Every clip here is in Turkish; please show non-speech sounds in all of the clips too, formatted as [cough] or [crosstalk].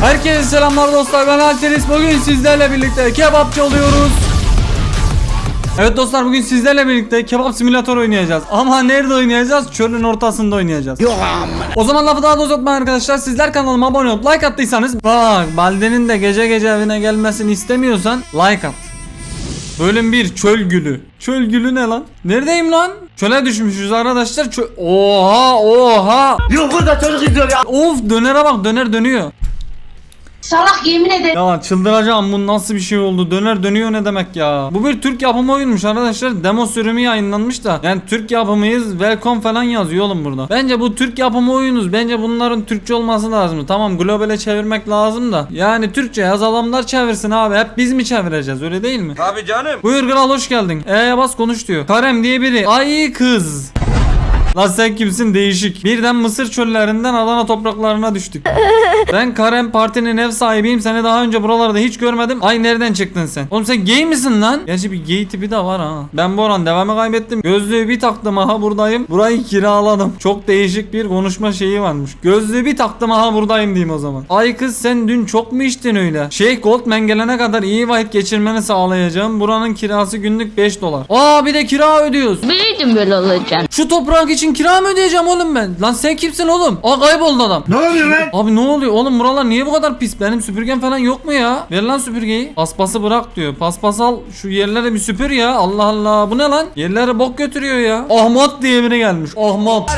Herkese selamlar dostlar ben Alteris. Bugün sizlerle birlikte kebapçı oluyoruz. Evet dostlar bugün sizlerle birlikte kebap simülatör oynayacağız. Ama nerede oynayacağız? Çölün ortasında oynayacağız. O zaman lafı daha da uzatmayın arkadaşlar. Sizler kanalıma abone olup like attıysanız Bak Balde'nin de gece gece evine gelmesini istemiyorsan like at Bölüm 1 çöl gülü Çöl gülü ne lan? Neredeyim lan? Çöle düşmüşüz arkadaşlar çö Oha oha Yok burada çocuk izliyor ya. Of dönere bak döner dönüyor Salak yemin ederim. Ya çıldıracağım bu nasıl bir şey oldu? Döner dönüyor ne demek ya? Bu bir Türk yapımı oyunmuş arkadaşlar. Demo sürümü yayınlanmış da. Yani Türk yapımıyız welcome falan yazıyor oğlum burada. Bence bu Türk yapımı oyunuz bence bunların Türkçe olması lazım. Tamam globale çevirmek lazım da. Yani Türkçe yaz adamlar çevirsin abi. Hep biz mi çevireceğiz öyle değil mi? Tabii canım. Buyur kral hoş geldin. E'ye bas konuş diyor. Karem diye biri. Ay kız Lan sen kimsin değişik. Birden Mısır çöllerinden Adana topraklarına düştük. [laughs] ben Karen partinin ev sahibiyim. Seni daha önce buralarda hiç görmedim. Ay nereden çıktın sen? Oğlum sen gay misin lan? Gerçi bir gay tipi de var ha. Ben Boran devamı kaybettim. Gözlüğü bir taktım aha buradayım. Burayı kiraladım. Çok değişik bir konuşma şeyi varmış. Gözlüğü bir taktım aha buradayım diyeyim o zaman. Ay kız sen dün çok mu içtin öyle? Şey Goldman gelene kadar iyi vakit geçirmeni sağlayacağım. Buranın kirası günlük 5 dolar. Aa bir de kira ödüyoruz. Biliyordum böyle olacağını. Şu toprak için kira mı ödeyeceğim oğlum ben? Lan sen kimsin oğlum? Aa kayboldu adam. Ne oluyor lan? Abi ne oluyor oğlum buralar niye bu kadar pis? Benim süpürgem falan yok mu ya? Ver lan süpürgeyi. Paspası bırak diyor. Paspas al şu yerlere bir süpür ya. Allah Allah bu ne lan? Yerlere bok götürüyor ya. Ahmet diye biri gelmiş. Ahmet.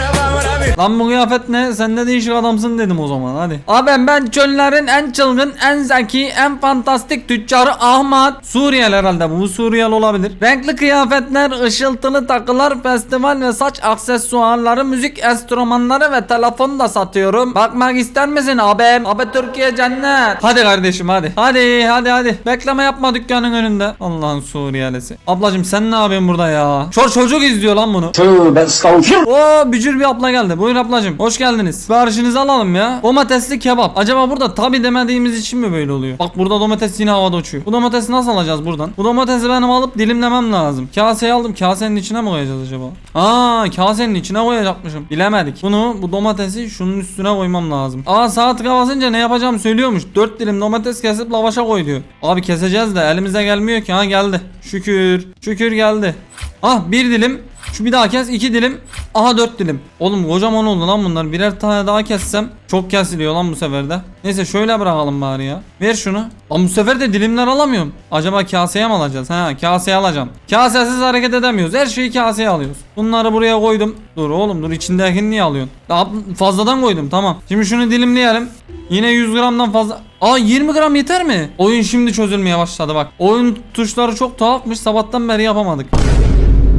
Lan bu kıyafet ne? Sen de değişik adamsın dedim o zaman hadi. Abi ben çöllerin en çılgın, en zeki, en fantastik tüccarı Ahmet. Suriyeli herhalde bu. Bu Suriyeli olabilir. Renkli kıyafetler, ışıltılı takılar, festival ve saç aksesuarları, müzik enstrümanları ve telefon da satıyorum. Bakmak ister misin abi? Abi Türkiye cennet. Hadi kardeşim hadi. Hadi hadi hadi. Bekleme yapma dükkanın önünde. Allah'ın Suriyelisi. Ablacım sen ne yapıyorsun burada ya? Çor çocuk izliyor lan bunu. Tövbe estağfurullah. Oo bücür bir abla geldi. Buyur ablacım. Hoş geldiniz. Siparişinizi alalım ya. Domatesli kebap. Acaba burada tabi demediğimiz için mi böyle oluyor? Bak burada domates yine havada uçuyor. Bu domatesi nasıl alacağız buradan? Bu domatesi benim alıp dilimlemem lazım. Kaseyi aldım. Kasenin içine mi koyacağız acaba? Aa kasenin içine koyacakmışım. Bilemedik. Bunu bu domatesi şunun üstüne koymam lazım. Aa tıka basınca ne yapacağım söylüyormuş. 4 dilim domates kesip lavaşa koy diyor. Abi keseceğiz de elimize gelmiyor ki. Ha geldi. Şükür. Şükür geldi. Ah bir dilim. Şu bir daha kes iki dilim. Aha dört dilim. Oğlum kocaman oldu lan bunlar. Birer tane daha kessem çok kesiliyor lan bu sefer de. Neyse şöyle bırakalım bari ya. Ver şunu. Ama bu sefer de dilimler alamıyorum. Acaba kaseye mi alacağız? Ha kaseye alacağım. Kasesiz hareket edemiyoruz. Her şeyi kaseye alıyoruz. Bunları buraya koydum. Dur oğlum dur içindekini niye alıyorsun? Daha fazladan koydum tamam. Şimdi şunu dilimleyelim. Yine 100 gramdan fazla. Aa 20 gram yeter mi? Oyun şimdi çözülmeye başladı bak. Oyun tuşları çok tuhafmış. Sabahtan beri yapamadık.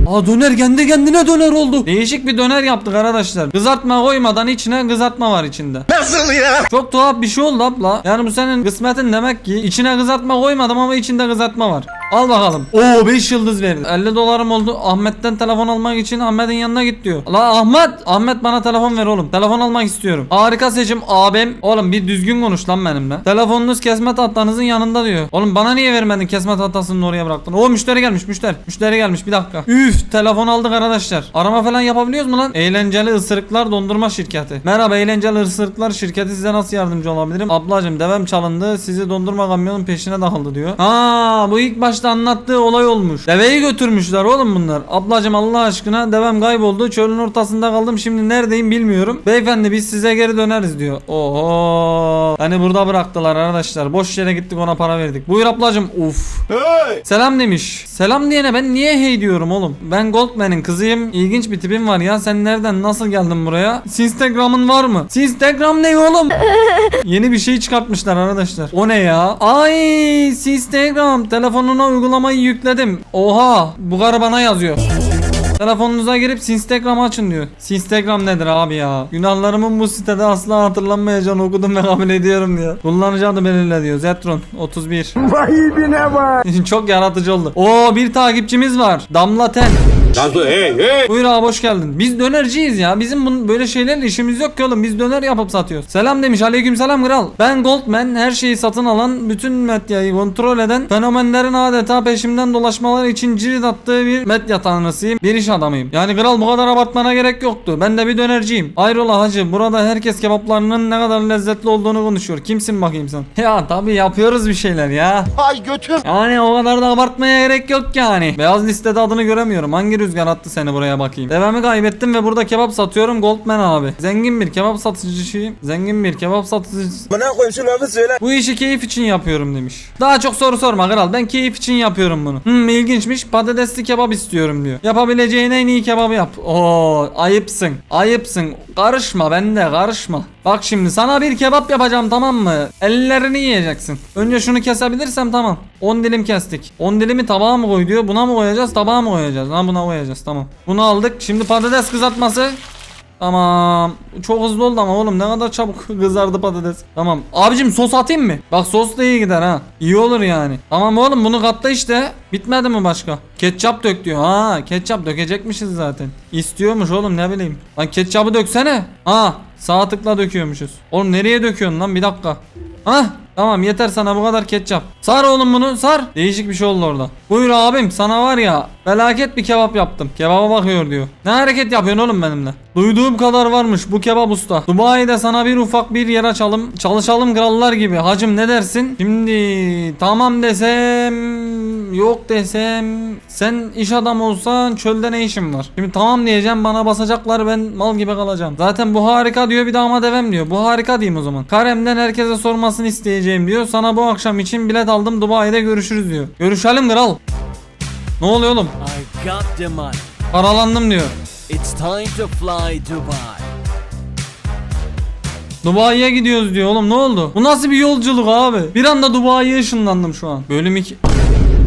Aa döner kendi kendine döner oldu. Değişik bir döner yaptık arkadaşlar. Kızartma koymadan içine kızartma var içinde. Nasıl ya? Çok tuhaf bir şey oldu abla. Yani bu senin kısmetin demek ki içine kızartma koymadım ama içinde kızartma var. Al bakalım. Oo 5 yıldız verdi. 50 dolarım oldu. Ahmet'ten telefon almak için Ahmet'in yanına git diyor. La Ahmet, Ahmet bana telefon ver oğlum. Telefon almak istiyorum. Harika seçim abim. Oğlum bir düzgün konuş lan benimle. Telefonunuz kesme tahtanızın yanında diyor. Oğlum bana niye vermedin kesme tahtasını oraya bıraktın? Oo müşteri gelmiş müşteri. Müşteri gelmiş bir dakika. Üf telefon aldık arkadaşlar. Arama falan yapabiliyoruz mu lan? Eğlenceli ısırıklar dondurma şirketi. Merhaba eğlenceli ısırıklar şirketi size nasıl yardımcı olabilirim? Ablacım devem çalındı. Sizi dondurma kamyonun peşine takıldı diyor. Ha bu ilk başta anlattığı olay olmuş. Deveyi götürmüşler oğlum bunlar. Ablacım Allah aşkına devem kayboldu. Çölün ortasında kaldım. Şimdi neredeyim bilmiyorum. Beyefendi biz size geri döneriz diyor. Oho. Hani burada bıraktılar arkadaşlar. Boş yere gittik ona para verdik. Buyur ablacım. Uf. Hey! Selam demiş. Selam diyene ben niye hey diyorum oğlum? Ben Goldman'in kızıyım. İlginç bir tipim var ya. Sen nereden nasıl geldin buraya? Instagram'ın var mı? Instagram ne oğlum? [laughs] Yeni bir şey çıkartmışlar arkadaşlar. O ne ya? Ay Instagram. Telefonuna uygulamayı yükledim. Oha. Bu karı bana yazıyor. Telefonunuza girip Instagram açın diyor. Instagram nedir abi ya? Günahlarımın bu sitede asla hatırlanmayacağını okudum ve kabul ediyorum diyor. Kullanıcı adı belirle diyor. Zetron 31. Vahibine bak. Çok yaratıcı oldu. Oo bir takipçimiz var. Damla Ten. Cansu hey hey. Buyur abi hoş geldin. Biz dönerciyiz ya. Bizim bunun böyle şeylerle işimiz yok ki oğlum. Biz döner yapıp satıyoruz. Selam demiş. Aleyküm selam kral. Ben Goldman. Her şeyi satın alan, bütün medyayı kontrol eden, fenomenlerin adeta peşimden dolaşmaları için cirit attığı bir medya tanrısıyım. Bir iş adamıyım. Yani kral bu kadar abartmana gerek yoktu. Ben de bir dönerciyim. Hayrola hacı. Burada herkes kebaplarının ne kadar lezzetli olduğunu konuşuyor. Kimsin bakayım sen? Ya tabii yapıyoruz bir şeyler ya. Ay götüm. Yani o kadar da abartmaya gerek yok yani. Beyaz listede adını göremiyorum. Hangi rüzgar attı seni buraya bakayım. Devamı kaybettim ve burada kebap satıyorum Goldman abi. Zengin bir kebap satıcısıyım. Zengin bir kebap satıcısı. Bana koyayım şu lafı söyle. Bu işi keyif için yapıyorum demiş. Daha çok soru sorma kral. Ben keyif için yapıyorum bunu. Hmm ilginçmiş. Patatesli kebap istiyorum diyor. Yapabileceğin en iyi kebabı yap. Oo ayıpsın. Ayıpsın. Karışma bende karışma. Bak şimdi sana bir kebap yapacağım tamam mı? Ellerini yiyeceksin. Önce şunu kesebilirsem tamam. 10 dilim kestik. 10 dilimi tabağa mı koy diyor. Buna mı koyacağız tabağa mı koyacağız? Ha buna koyacağız tamam. Bunu aldık. Şimdi patates kızartması. Tamam. Çok hızlı oldu ama oğlum ne kadar çabuk [laughs] kızardı patates. Tamam. Abicim sos atayım mı? Bak sos da iyi gider ha. İyi olur yani. Tamam oğlum bunu katla işte. Bitmedi mi başka? Ketçap dök diyor. Ha ketçap dökecekmişiz zaten. İstiyormuş oğlum ne bileyim. Lan ketçapı döksene. Ha sağ tıkla döküyormuşuz. Oğlum nereye döküyorsun lan bir dakika. Ha Tamam yeter sana bu kadar ketçap. Sar oğlum bunu sar. Değişik bir şey oldu orada. Buyur abim sana var ya felaket bir kebap yaptım. Kebaba bakıyor diyor. Ne hareket yapıyorsun oğlum benimle? Duyduğum kadar varmış bu kebap usta. Dubai'de sana bir ufak bir yer açalım. Çalışalım krallar gibi. Hacım ne dersin? Şimdi tamam desem yok desem sen iş adamı olsan çölde ne işin var? Şimdi tamam diyeceğim bana basacaklar ben mal gibi kalacağım. Zaten bu harika diyor bir daha devem diyor. Bu harika diyeyim o zaman. Karem'den herkese sormasını isteyeceğim diyor. Sana bu akşam için bilet aldım Dubai'de görüşürüz diyor. Görüşelim kral. Ne oluyor oğlum? I got the money. Paralandım diyor. It's time to fly Dubai. Dubai'ye gidiyoruz diyor oğlum ne oldu? Bu nasıl bir yolculuk abi? Bir anda Dubai'ye ışınlandım şu an. Bölüm 2.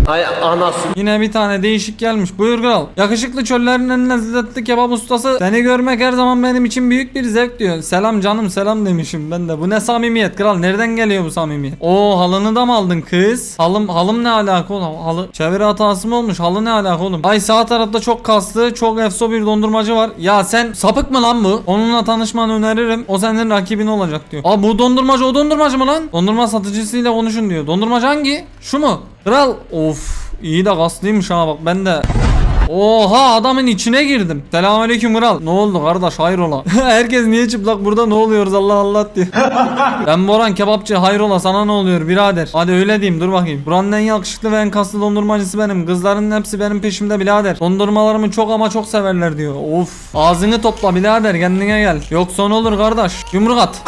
Ay anası. Yine bir tane değişik gelmiş. Buyur kral. Yakışıklı çöllerin en lezzetli kebap ustası. Seni görmek her zaman benim için büyük bir zevk diyor. Selam canım selam demişim ben de. Bu ne samimiyet kral? Nereden geliyor bu samimiyet? Oo halını da mı aldın kız? Halım halım ne alaka oğlum? Halı çeviri hatası mı olmuş? Halı ne alaka oğlum? Ay sağ tarafta çok kaslı, çok efso bir dondurmacı var. Ya sen sapık mı lan bu? Onunla tanışmanı öneririm. O senin rakibin olacak diyor. Aa bu dondurmacı o dondurmacı mı lan? Dondurma satıcısıyla konuşun diyor. Dondurmacı hangi? Şu mu? Kral of iyi de kaslıymış ha bak ben de Oha adamın içine girdim. Selamünaleyküm kral. Ne oldu kardeş hayrola? [laughs] Herkes niye çıplak burada ne oluyoruz Allah Allah diye. [laughs] ben Boran kebapçı hayrola sana ne oluyor birader? Hadi öyle diyeyim dur bakayım. Buranın en yakışıklı ve en kaslı dondurmacısı benim. Kızların hepsi benim peşimde birader. Dondurmalarımı çok ama çok severler diyor. Of. Ağzını topla birader kendine gel. Yoksa ne olur kardeş? Yumruk at.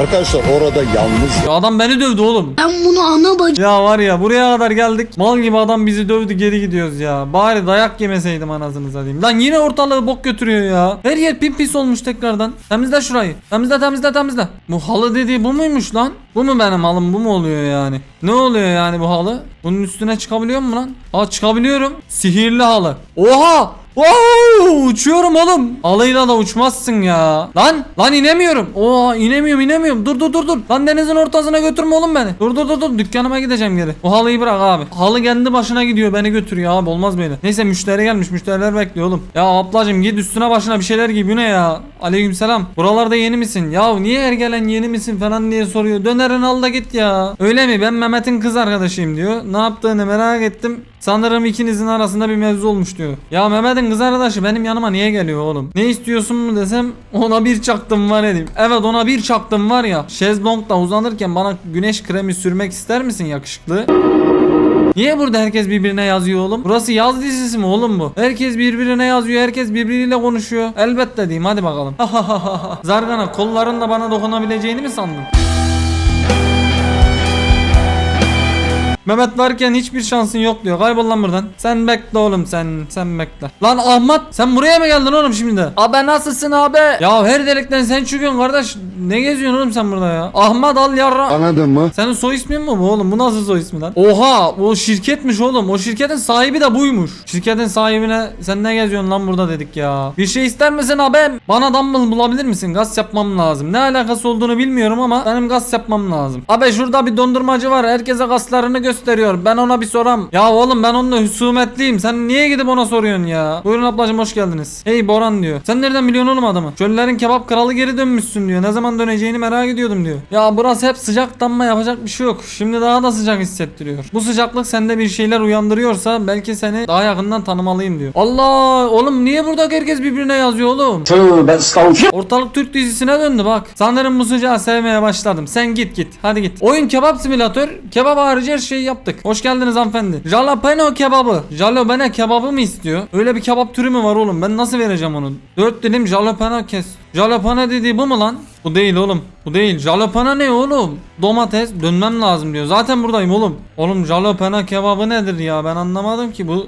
Arkadaşlar orada yalnız Ya adam beni dövdü oğlum. Ben bunu ana bacı Ya var ya buraya kadar geldik. Mal gibi adam bizi dövdü geri gidiyoruz ya. Bari dayak yemeseydim anasını satayım. Lan yine ortalığı bok götürüyor ya. Her yer pim pis olmuş tekrardan. Temizle şurayı. Temizle temizle temizle. Bu halı dediği bu muymuş lan? Bu mu benim halım bu mu oluyor yani? Ne oluyor yani bu halı? Bunun üstüne çıkabiliyor mu lan? Aa çıkabiliyorum. Sihirli halı. Oha! Wow, uçuyorum oğlum. Alıyla da uçmazsın ya. Lan lan inemiyorum. Oo inemiyorum inemiyorum. Dur dur dur dur. Lan denizin ortasına götürme oğlum beni. Dur dur dur dur. Dükkanıma gideceğim geri. O halıyı bırak abi. Halı kendi başına gidiyor beni götürüyor abi. Olmaz böyle. Neyse müşteri gelmiş. Müşteriler bekliyor oğlum. Ya ablacım git üstüne başına bir şeyler giy. Bu ne ya? Aleykümselam. Buralarda yeni misin? Ya niye her gelen yeni misin falan diye soruyor. Dönerin al da git ya. Öyle mi? Ben Mehmet'in kız arkadaşıyım diyor. Ne yaptığını merak ettim. Sanırım ikinizin arasında bir mevzu olmuş diyor. Ya Mehmet'in kız arkadaşı benim yanıma niye geliyor oğlum? Ne istiyorsun mu desem ona bir çaktım var edeyim. Evet ona bir çaktım var ya. Şezlong'da uzanırken bana güneş kremi sürmek ister misin yakışıklı? Niye burada herkes birbirine yazıyor oğlum? Burası yaz dizisi mi oğlum bu? Herkes birbirine yazıyor, herkes birbiriyle konuşuyor. Elbette diyeyim hadi bakalım. [laughs] Zargana kollarınla bana dokunabileceğini mi sandın? Mehmet varken hiçbir şansın yok diyor. Kaybol lan buradan. Sen bekle oğlum sen. Sen bekle. Lan Ahmet sen buraya mı geldin oğlum şimdi? Abi nasılsın abi? Ya her delikten sen çıkıyorsun kardeş. Ne geziyorsun oğlum sen burada ya? Ahmet al yarra. anladın mı? Senin soy ismin mi bu oğlum? Bu nasıl soy ismi lan? Oha o şirketmiş oğlum. O şirketin sahibi de buymuş. Şirketin sahibine sen ne geziyorsun lan burada dedik ya. Bir şey ister misin abi? Bana dumbbell bulabilir misin? Gaz yapmam lazım. Ne alakası olduğunu bilmiyorum ama benim gaz yapmam lazım. Abi şurada bir dondurmacı var. Herkese gaslarını göster gösteriyor. Ben ona bir soram. Ya oğlum ben onunla husumetliyim. Sen niye gidip ona soruyorsun ya? Buyurun ablacım hoş geldiniz. Hey Boran diyor. Sen nereden biliyorsun oğlum adamı? Çöllerin kebap kralı geri dönmüşsün diyor. Ne zaman döneceğini merak ediyordum diyor. Ya burası hep sıcaktanma yapacak bir şey yok. Şimdi daha da sıcak hissettiriyor. Bu sıcaklık sende bir şeyler uyandırıyorsa belki seni daha yakından tanımalıyım diyor. Allah oğlum niye burada herkes birbirine yazıyor oğlum? Ortalık Türk dizisine döndü bak. Sanırım bu sıcağı sevmeye başladım. Sen git git. Hadi git. Oyun kebap simülatör. Kebap harici her şeyi yaptık. Hoş geldiniz hanımefendi. Jalapeno kebabı. Jalapeno kebabı mı istiyor? Öyle bir kebap türü mü var oğlum? Ben nasıl vereceğim onu? Dört dilim jalapeno kes. Jalapeno dediği bu mu lan? Bu değil oğlum. Bu değil. Jalapeno ne oğlum? Domates dönmem lazım diyor. Zaten buradayım oğlum. Oğlum jalapeno kebabı nedir ya? Ben anlamadım ki bu.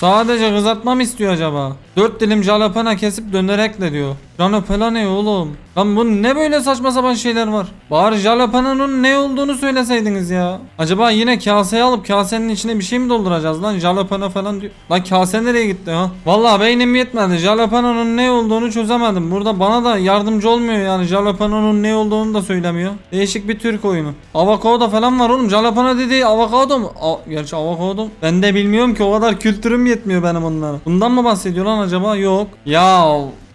Sadece kızartma mı istiyor acaba? 4 dilim jalapeno kesip dönerekle diyor. Jalapeno ne oğlum? Lan bu ne böyle saçma sapan şeyler var? Bari jalapeno'nun ne olduğunu söyleseydiniz ya. Acaba yine kaseye alıp kasenin içine bir şey mi dolduracağız lan? Jalapeno falan diyor. Lan kase nereye gitti ha? Vallahi beynim yetmedi. Jalapeno'nun ne olduğunu çözemedim. Burada bana da yardımcı olmuyor yani. Jalapeno'nun ne olduğunu da söylemiyor. Değişik bir Türk oyunu. Avokado falan var oğlum. Jalapeno dediği avokado mu? A Gerçi avokado. Ben de bilmiyorum ki o kadar kültürüm yetmiyor benim onlara. Bundan mı bahsediyor lan acaba? Yok. Ya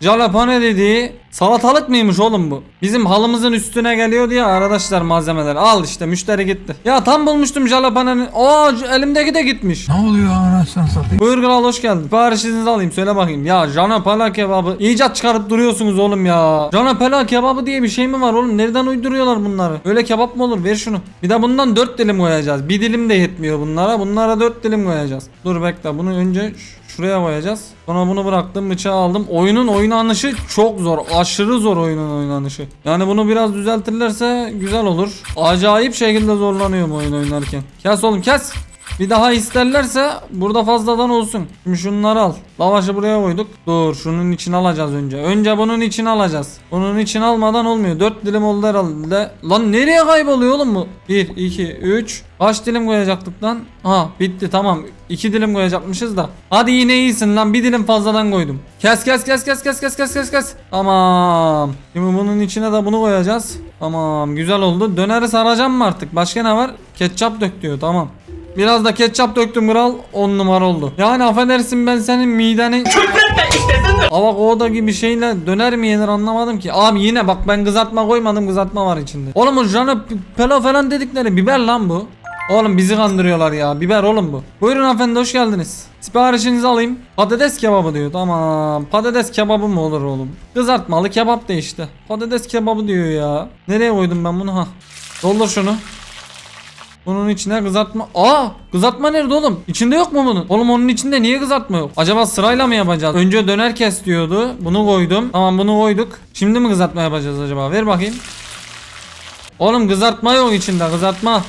Jalapeno dediği salatalık mıymış oğlum bu? Bizim halımızın üstüne geliyordu ya arkadaşlar malzemeler. Al işte müşteri gitti. Ya tam bulmuştum jalapeno'nu. Aa elimdeki de gitmiş. Ne oluyor anasını satayım? Buyur kral hoş geldin. Siparişinizi alayım söyle bakayım. Ya jalapeno kebabı. icat çıkarıp duruyorsunuz oğlum ya. Jalapeno kebabı diye bir şey mi var oğlum? Nereden uyduruyorlar bunları? Öyle kebap mı olur? Ver şunu. Bir de bundan 4 dilim koyacağız. Bir dilim de yetmiyor bunlara. Bunlara 4 dilim koyacağız. Dur bekle bunu önce şuraya koyacağız. Sonra bunu bıraktım bıçağı aldım. Oyunun oynanışı çok zor. Aşırı zor oyunun oynanışı. Yani bunu biraz düzeltirlerse güzel olur. Acayip şekilde zorlanıyorum oyun oynarken. Kes oğlum kes. Bir daha isterlerse burada fazladan olsun. Şimdi şunları al. Lavaşı buraya koyduk. Dur şunun için alacağız önce. Önce bunun için alacağız. Bunun için almadan olmuyor. 4 dilim oldu herhalde. Lan nereye kayboluyor oğlum bu? 1, 2, 3. Kaç dilim koyacaktık lan? Ha bitti tamam. 2 dilim koyacakmışız da. Hadi yine iyisin lan. Bir dilim fazladan koydum. Kes kes kes kes kes kes kes kes kes. Tamam. Şimdi bunun içine de bunu koyacağız. Tamam güzel oldu. Döneri saracağım mı artık? Başka ne var? Ketçap dök diyor tamam. Biraz da ketçap döktüm kral 10 numara oldu. Yani affedersin ben senin mideni Avokado gibi şeyle döner mi yenir anlamadım ki. Abi yine bak ben kızartma koymadım kızartma var içinde. Oğlum o jana pelo falan dedikleri biber lan bu. Oğlum bizi kandırıyorlar ya. Biber oğlum bu. Buyurun hanımefendi hoş geldiniz. Siparişinizi alayım. Patates kebabı diyor. Tamam. Patates kebabı mı olur oğlum? Kızartmalı kebap da işte. Patates kebabı diyor ya. Nereye koydum ben bunu ha? Doldur şunu. Bunun içine kızartma. Aa, kızartma nerede oğlum? İçinde yok mu bunun? Oğlum onun içinde niye kızartma yok? Acaba sırayla mı yapacağız? Önce döner kes diyordu. Bunu koydum. Tamam bunu koyduk. Şimdi mi kızartma yapacağız acaba? Ver bakayım. Oğlum kızartma yok içinde kızartma.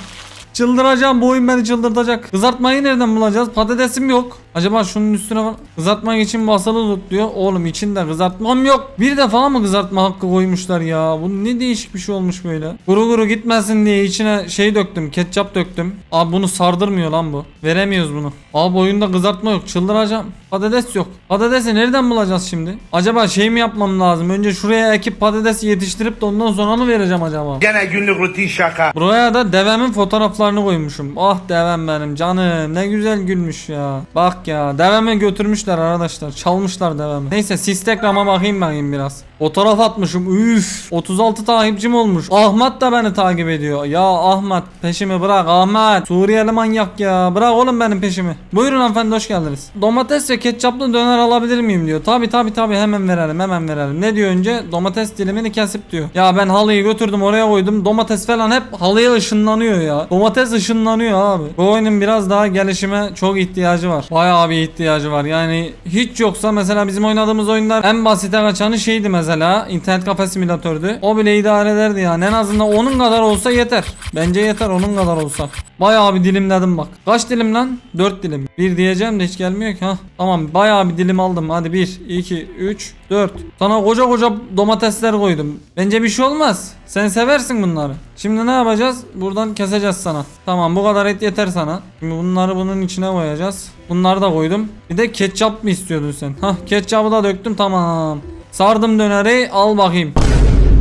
Çıldıracağım bu oyun beni çıldırtacak. Kızartmayı nereden bulacağız? Patatesim yok. Acaba şunun üstüne. Kızartmak için basılı tut diyor. Oğlum içinde kızartmam yok. Bir defa mı kızartma hakkı koymuşlar ya? Bu ne değişik bir şey olmuş böyle. Kuru kuru gitmesin diye içine şey döktüm. Ketçap döktüm. Abi bunu sardırmıyor lan bu. Veremiyoruz bunu. Abi oyunda kızartma yok. Çıldıracağım. Patates yok. Patatesi nereden bulacağız şimdi? Acaba şey mi yapmam lazım? Önce şuraya ekip patates yetiştirip de ondan sonra mı vereceğim acaba? Gene günlük rutin şaka. Buraya da devemin fotoğraflarını koymuşum. Ah devem benim canım ne güzel gülmüş ya. Bak ya devemi götürmüşler arkadaşlar. Çalmışlar devemi. Neyse Instagram'a bakayım bakayım biraz. Fotoğraf atmışım. Üf 36 takipçim olmuş. Ahmet da beni takip ediyor. Ya Ahmet peşimi bırak Ahmet. Suriyeli manyak ya. Bırak oğlum benim peşimi. Buyurun hanımefendi hoş geldiniz. Domates ve ketçaplı döner alabilir miyim diyor. Tabi tabi tabi hemen verelim hemen verelim. Ne diyor önce? Domates dilimini kesip diyor. Ya ben halıyı götürdüm oraya koydum. Domates falan hep halıya ışınlanıyor ya. Domates ışınlanıyor abi. Bu oyunun biraz daha gelişime çok ihtiyacı var. Bayağı bir ihtiyacı var. Yani hiç yoksa mesela bizim oynadığımız oyunlar en basite kaçanı şeydi mesela. İnternet kafe simülatördü. O bile idare ederdi yani. En azından onun kadar olsa yeter. Bence yeter onun kadar olsa. Bayağı bir dilimledim bak. Kaç dilim lan? 4 dilim. Bir diyeceğim de hiç gelmiyor ki. ha. Tamam bayağı bir dilim aldım. Hadi 1, 2, 3, 4. Sana koca koca domatesler koydum. Bence bir şey olmaz. Sen seversin bunları. Şimdi ne yapacağız? Buradan keseceğiz sana. Tamam bu kadar et yeter sana. Şimdi bunları bunun içine koyacağız. Bunları da koydum. Bir de ketçap mı istiyordun sen? Hah ketçabı da döktüm tamam. Sardım döneri al bakayım.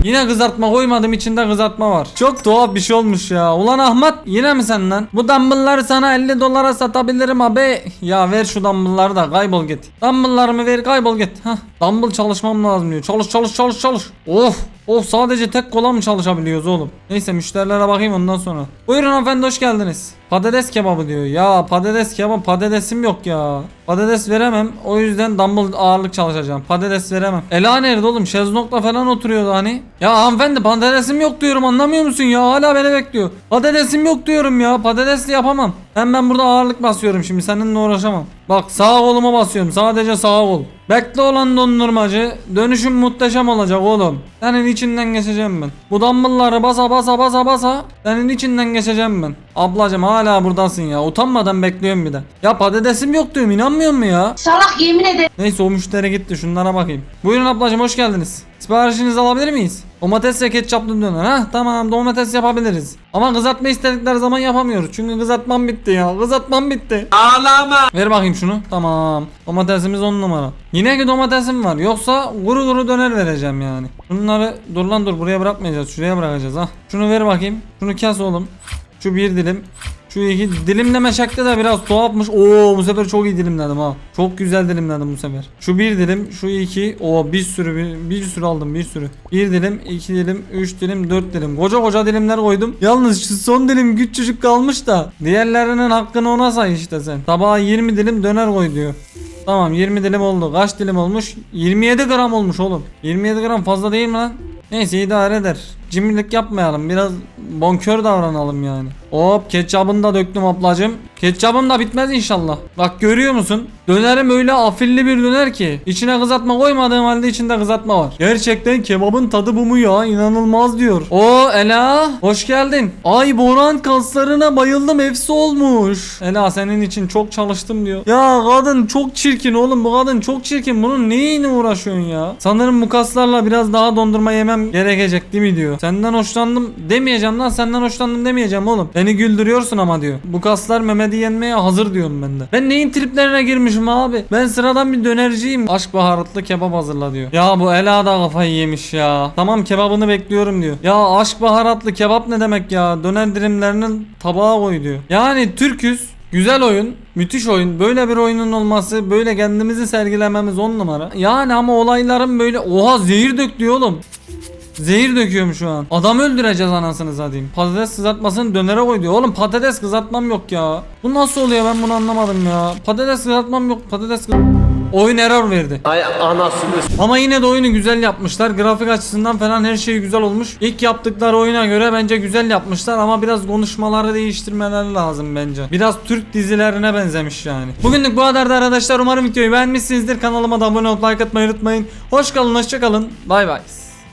Yine kızartma koymadım içinde kızartma var. Çok tuhaf bir şey olmuş ya. Ulan Ahmet yine mi sen lan? Bu dumbbellları sana 50 dolara satabilirim abi. Ya ver şu dumbbellları da kaybol git. Dumbbelllarımı ver kaybol git. Hah. Dumbbell çalışmam lazım diyor. Çalış çalış çalış çalış. Of. Of sadece tek kola mı çalışabiliyoruz oğlum? Neyse müşterilere bakayım ondan sonra. Buyurun hanımefendi hoş geldiniz. Patates kebabı diyor. Ya patates kebabı patatesim yok ya. Patates veremem. O yüzden dumbbell ağırlık çalışacağım. Patates veremem. Ela nerede oğlum? Şezlong'da falan oturuyordu hani. Ya hanımefendi patatesim yok diyorum anlamıyor musun ya? Hala beni bekliyor. Patatesim yok diyorum ya. Patatesli yapamam. Hem ben burada ağırlık basıyorum şimdi seninle uğraşamam. Bak sağ koluma basıyorum. Sadece sağ kol. Bekle olan dondurmacı. Dönüşüm muhteşem olacak oğlum. Senin içinden geçeceğim ben. Bu dumbbellları basa basa basa basa. Senin içinden geçeceğim ben. Ablacım hala buradasın ya. Utanmadan bekliyorum bir de. Ya patatesim yok diyorum inanmıyor musun ya? Salak yemin ederim. Neyse o müşteri gitti şunlara bakayım. Buyurun ablacım hoş geldiniz. Siparişinizi alabilir miyiz? Domates ve ketçaplı döner. Ha tamam domates yapabiliriz. Ama kızartma istedikleri zaman yapamıyoruz. Çünkü kızartmam bitti ya. Kızartmam bitti. Ağlama. Ver bakayım şunu. Tamam. Domatesimiz 10 numara. Yine ki domatesim var. Yoksa kuru kuru döner vereceğim yani. Bunları dur lan dur buraya bırakmayacağız. Şuraya bırakacağız ha. Şunu ver bakayım. Şunu kes oğlum. Şu bir dilim. Şu iki dilimleme şekli de biraz tuhafmış. Oo bu sefer çok iyi dilimledim ha. Çok güzel dilimledim bu sefer. Şu bir dilim, şu iki. Oo bir sürü bir, bir sürü aldım bir sürü. Bir dilim, iki dilim, üç dilim, dört dilim. Koca koca dilimler koydum. Yalnız şu son dilim küçücük kalmış da. Diğerlerinin hakkını ona say işte sen. Tabağa 20 dilim döner koy diyor. Tamam 20 dilim oldu. Kaç dilim olmuş? 27 gram olmuş oğlum. 27 gram fazla değil mi lan? Neyse idare eder. Cimrilik yapmayalım. Biraz bonkör davranalım yani. Hop ketçabını da döktüm ablacım. Ketçabım da bitmez inşallah. Bak görüyor musun? Dönerim öyle afilli bir döner ki. İçine kızartma koymadığım halde içinde kızartma var. Gerçekten kebabın tadı bu mu ya? İnanılmaz diyor. O Ela hoş geldin. Ay Boran kaslarına bayıldım. Hepsi olmuş. Ela senin için çok çalıştım diyor. Ya kadın çok çirkin oğlum. Bu kadın çok çirkin. Bunun neyine uğraşıyorsun ya? Sanırım bu kaslarla biraz daha dondurma yemem gerekecek değil mi diyor. Senden hoşlandım demeyeceğim lan. Senden hoşlandım demeyeceğim oğlum. Beni güldürüyorsun ama diyor. Bu kaslar Mehmet'i yenmeye hazır diyorum ben de. Ben neyin triplerine girmişim abi? Ben sıradan bir dönerciyim. Aşk baharatlı kebap hazırla diyor. Ya bu Ela da kafayı yemiş ya. Tamam kebabını bekliyorum diyor. Ya aşk baharatlı kebap ne demek ya? Döner dilimlerinin tabağa koy diyor. Yani Türküz. Güzel oyun, müthiş oyun. Böyle bir oyunun olması, böyle kendimizi sergilememiz on numara. Yani ama olayların böyle oha zehir döktü oğlum. Zehir döküyorum şu an. Adam öldüreceğiz anasını satayım. Patates kızartmasını dönere koy diyor. Oğlum patates kızartmam yok ya. Bu nasıl oluyor ben bunu anlamadım ya. Patates kızartmam yok. Patates. Oyun error verdi. Ay anasını. Ama yine de oyunu güzel yapmışlar. Grafik açısından falan her şey güzel olmuş. İlk yaptıkları oyuna göre bence güzel yapmışlar ama biraz konuşmaları değiştirmeleri lazım bence. Biraz Türk dizilerine benzemiş yani. Bugünlük bu kadardı arkadaşlar. Umarım videoyu beğenmişsinizdir. Kanalıma da abone olup like atmayı unutmayın. Hoş kalın, hoşça kalın. Bay bay.